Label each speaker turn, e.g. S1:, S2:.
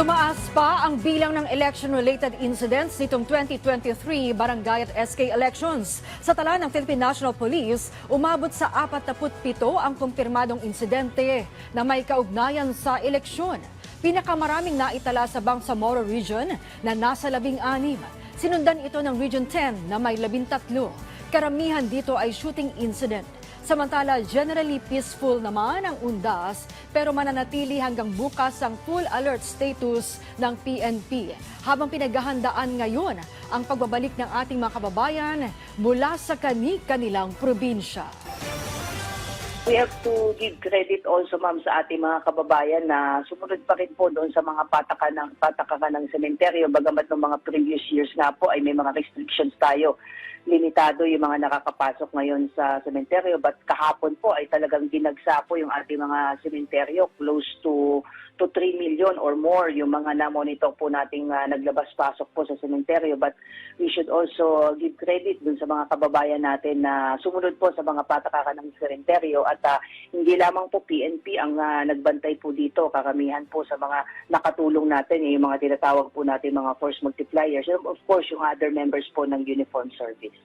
S1: Tumaas pa ang bilang ng election-related incidents nitong 2023 barangay at SK elections. Sa tala ng Philippine National Police, umabot sa 47 ang kumpirmadong insidente na may kaugnayan sa eleksyon. Pinakamaraming naitala sa Bangsamoro Region na nasa 16. Sinundan ito ng Region 10 na may 13. Karamihan dito ay shooting incident. Samantala, generally peaceful naman ang undas pero mananatili hanggang bukas ang full alert status ng PNP. Habang pinaghahandaan ngayon ang pagbabalik ng ating mga kababayan mula sa kani-kanilang probinsya.
S2: We have to give credit also ma'am sa ating mga kababayan na sumunod pa rin po doon sa mga patakan ng patakakan ng sementeryo. Bagamat ng mga previous years nga po ay may mga restrictions tayo. Limitado yung mga nakakapasok ngayon sa sementeryo. But kahapon po ay talagang dinagsa po yung ating mga sementeryo. Close to to 3 million or more yung mga na-monitor po nating ah, naglabas-pasok po sa sementeryo. But we should also give credit dun sa mga kababayan natin na sumunod po sa mga patakakan ng sementeryo at ah, hindi lamang po PNP ang ah, nagbantay po dito karamihan po sa mga nakatulong natin yung mga tinatawag po natin mga force multipliers and of course yung other members po ng uniform service.